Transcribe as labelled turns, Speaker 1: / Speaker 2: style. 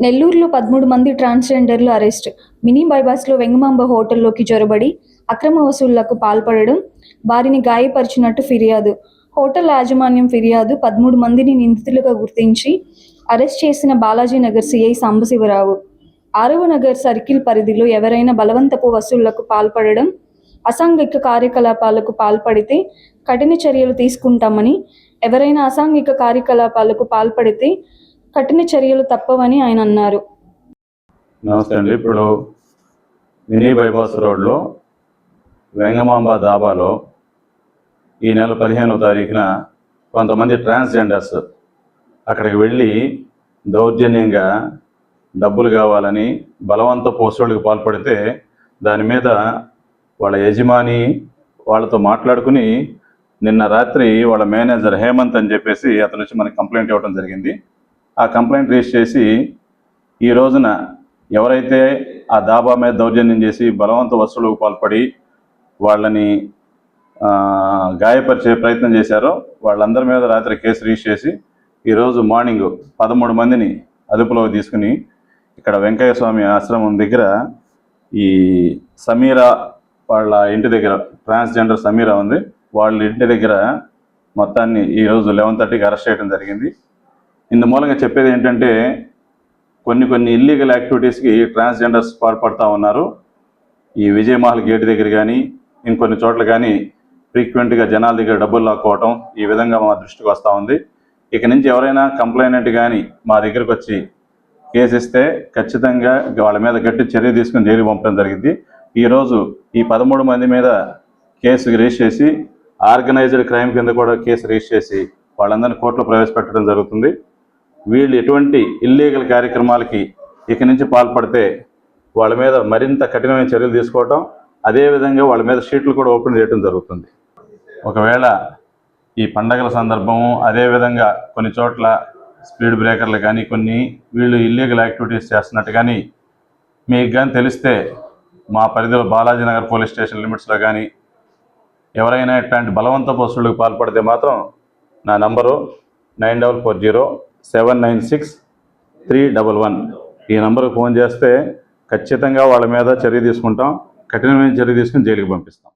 Speaker 1: నెల్లూరులో పదమూడు మంది ట్రాన్స్జెండర్లు అరెస్ట్. మినీ బైపాస్లో వెంగమాంబ హోటల్లోకి చొరబడి అక్రమ వసూళ్ళకు పాల్పడడం వారిని గాయపరిచినట్టు ఫిర్యాదు. హోటల్ యాజమాన్యం ఫిర్యాదు పదమూడు మందిని నిందితులుగా గుర్తించి అరెస్ట్ చేసిన బాలాజీ నగర్ సిఐ సాంబశివరావు. ఆరవ నగర్ సర్కిల్ పరిధిలో ఎవరైనా బలవంతపు వసూళ్ళకు పాల్పడడం అసాంఘిక కార్యకలాపాలకు పాల్పడితే కఠిన చర్యలు తీసుకుంటామని ఎవరైనా అసాంఘిక కార్యకలాపాలకు పాల్పడితే కఠిన చర్యలు తప్పవని ఆయన అన్నారు.
Speaker 2: నమస్తే అండి. ఇప్పుడు మినీ బైపాస్ రోడ్లో వెంగమాంబ దాబాలో ఈ నెల పదిహేనవ తారీఖున కొంతమంది ట్రాన్స్జెండర్స్ అక్కడికి వెళ్ళి దౌర్జన్యంగా డబ్బులు కావాలని బలవంత పోస్టులకు పాల్పడితే దాని మీద వాళ్ళ యజమాని వాళ్ళతో మాట్లాడుకుని నిన్న రాత్రి వాళ్ళ మేనేజర్ హేమంత్ అని చెప్పేసి అతను వచ్చి మనకి కంప్లైంట్ ఇవ్వడం జరిగింది. ఆ కంప్లైంట్ రేస్ చేసి ఈ రోజున ఎవరైతే ఆ దాబా మీద దౌర్జన్యం చేసి బలవంత వసూలుకు పాల్పడి వాళ్ళని గాయపరిచే ప్రయత్నం చేశారో వాళ్ళందరి మీద రాత్రి కేసు రిజిస్టర్ చేసి ఈరోజు మార్నింగ్ పదమూడు మందిని అదుపులోకి తీసుకుని ఇక్కడ వెంకయ్య స్వామి ఆశ్రమం దగ్గర ఈ సమీరా వాళ్ళ ఇంటి దగ్గర ట్రాన్స్జెండర్ సమీరా ఉంది. వాళ్ళ ఇంటి దగ్గర మొత్తాన్ని ఈరోజు లెవెన్ థర్టీకి అరెస్ట్ చేయడం జరిగింది. ఇందు మూలంగా చెప్పేది ఏంటంటే కొన్ని కొన్ని ఇల్లీగల్ యాక్టివిటీస్కి ట్రాన్స్జెండర్స్ పాల్పడతా ఉన్నారు. ఈ విజయమహల్ గేట్ దగ్గర కానీ ఇంకొన్ని చోట్ల కానీ ఫ్రీక్వెంట్గా జనాల దగ్గర డబ్బులు లాక్కోవటం ఈ విధంగా మా దృష్టికి వస్తూ ఉంది. ఇక నుంచి ఎవరైనా కంప్లైనెంట్ కానీ మా దగ్గరకు వచ్చి కేసు ఇస్తే ఖచ్చితంగా వాళ్ళ మీద గట్టి చర్య తీసుకుని జైలు పంపడం జరిగింది. ఈరోజు ఈ పదమూడు మంది మీద కేసు రిజిస్టర్ చేసి ఆర్గనైజ్డ్ క్రైమ్ కింద కూడా కేసు రిజిస్టర్ చేసి వాళ్ళందరినీ కోర్టులో ప్రవేశపెట్టడం జరుగుతుంది. వీళ్ళు ఎటువంటి ఇల్లీగల్ కార్యక్రమాలకి ఇక నుంచి పాల్పడితే వాళ్ళ మీద మరింత కఠినమైన చర్యలు తీసుకోవటం అదేవిధంగా వాళ్ళ మీద షీట్లు కూడా ఓపెన్ చేయడం జరుగుతుంది. ఒకవేళ ఈ పండగల సందర్భము అదేవిధంగా కొన్ని చోట్ల స్పీడ్ బ్రేకర్లు కానీ కొన్ని వీళ్ళు ఇల్లీగల్ యాక్టివిటీస్ చేస్తున్నట్టు కానీ మీకు కానీ తెలిస్తే మా పరిధిలో బాలాజీ నగర్ పోలీస్ స్టేషన్ లిమిట్స్లో కానీ ఎవరైనా ఇట్లాంటి బలవంత వసూళ్ళకు పాల్పడితే మాత్రం నా number nine double four zero seven nine six three double one. ఈ నెంబర్కి ఫోన్ చేస్తే ఖచ్చితంగా వాళ్ళ మీద చర్య తీసుకుంటాం. కఠినమైన చర్య తీసుకుని జైలుకి పంపిస్తాం.